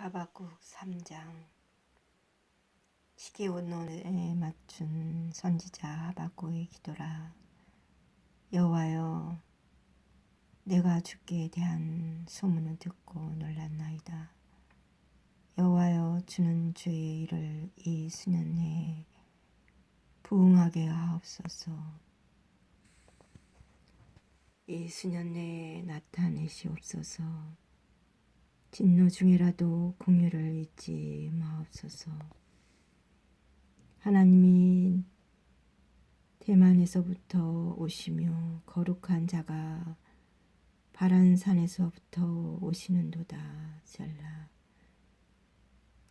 하박국 3장. 시기온론에 맞춘 선지자 하박국의 기도라. 여호와여 내가 주께 대한 소문을 듣고 놀랐나이다. 여호와여 주는 주의 일을 이 수년 내에 부응하게 하옵소서. 이 수년 내에 나타내시옵소서 진노 중이라도 공유를 잊지 마옵소서. 하나님이 대만에서부터 오시며 거룩한 자가 바란 산에서부터 오시는도다 셀라.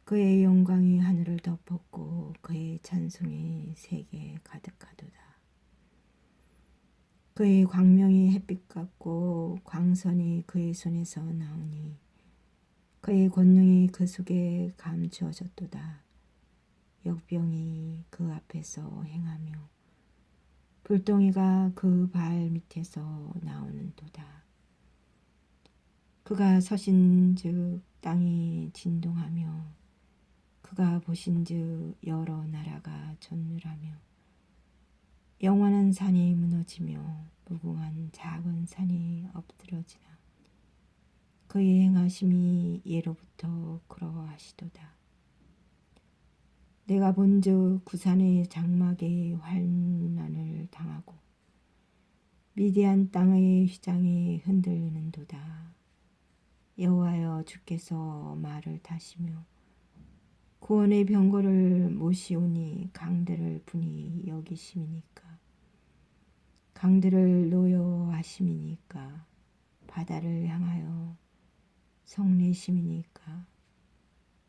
그의 영광이 하늘을 덮었고 그의 찬송이 세계 가득하도다. 그의 광명이 햇빛 같고 광선이 그의 손에서 나오니 그의 권능이 그 속에 감추어졌도다. 역병이 그 앞에서 행하며 불덩이가 그 발 밑에서 나오는도다. 그가 서신즉 땅이 진동하며 그가 보신즉 여러 나라가 전율하며 영원한 산이 무너지며 무궁한 작은 산이 엎드러지나 그의 행하심이 예로부터 그러하시도다. 내가 본즉 구산의 장막에 환난을 당하고 미디안 땅의 휘장이 흔들리는 도다. 여호와여 주께서 말을 타시며 구원의 병거를 모시오니 강들을 분이 여기심이니까 강들을 노여하심이니까 바다를 향하여 성내심이니까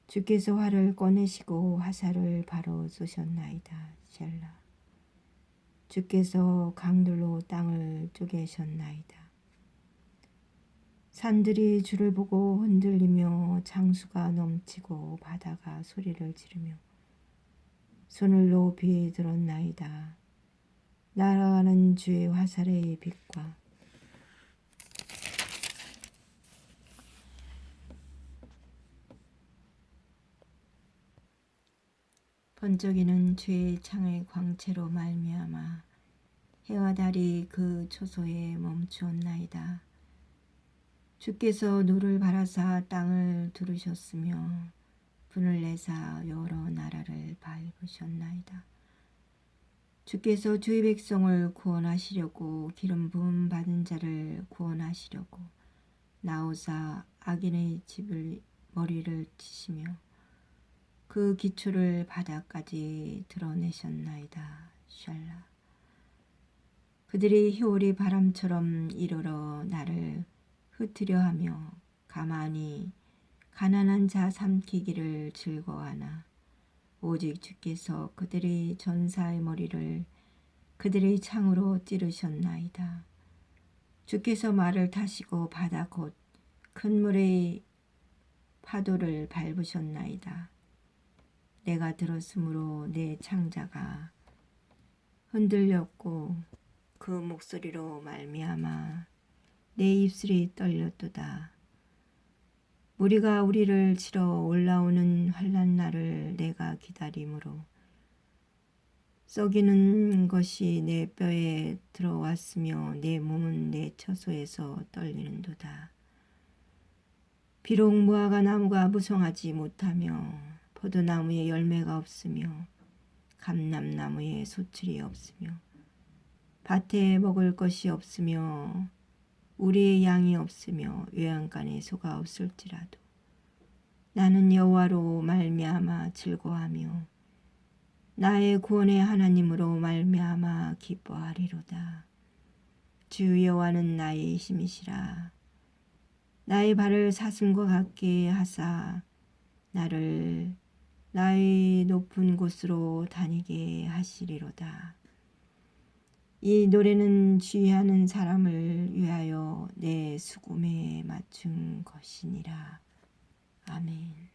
주께서 활을 꺼내시고 화살을 바로 쏘셨나이다. 셀라. 주께서 강들로 땅을 쪼개셨나이다. 산들이 주를 보고 흔들리며 장수가 넘치고 바다가 소리를 지르며 손을 높이 들었나이다. 날아가는 주의 화살의 빛과 번쩍이는 주의 창의 광채로 말미암아 해와 달이 그 초소에 멈추었나이다. 주께서 노를 바라사 땅을 두르셨으며 분을 내사 여러 나라를 밟으셨나이다. 주께서 주의 백성을 구원하시려고 기름 부음 받은 자를 구원하시려고 나오사 악인의 집을 머리를 치시며 그 기초를 바다까지 드러내셨나이다. 샬라. 그들이 효리 바람처럼 이르러 나를 흩으려 하며 가만히 가난한 자 삼키기를 즐거워하나 오직 주께서 그들의 전사의 머리를 그들의 창으로 찌르셨나이다. 주께서 말을 타시고 바다 곧 큰 물의 파도를 밟으셨나이다. 내가 들었으므로 내 창자가 흔들렸고 그 목소리로 말미암아 내 입술이 떨렸도다. 우리가 우리를 치러 올라오는 환란 날을 내가 기다림으로 썩이는 것이 내 뼈에 들어왔으며 내 몸은 내 처소에서 떨리는도다. 비록 무화과 나무가 무성하지 못하며 포도나무에 열매가 없으며 감람나무에 소출이 없으며 밭에 먹을 것이 없으며 우리의 양이 없으며 외양간에 소가 없을지라도 나는 여호와로 말미암아 즐거하며 나의 구원의 하나님으로 말미암아 기뻐하리로다. 주 여호와는 나의 힘이시라. 나의 발을 사슴과 같게 하사 나를 나의 높은 곳으로 다니게 하시리로다. 이 노래는 주의하는 사람을 위하여 내 수금에 맞춘 것이니라. 아멘.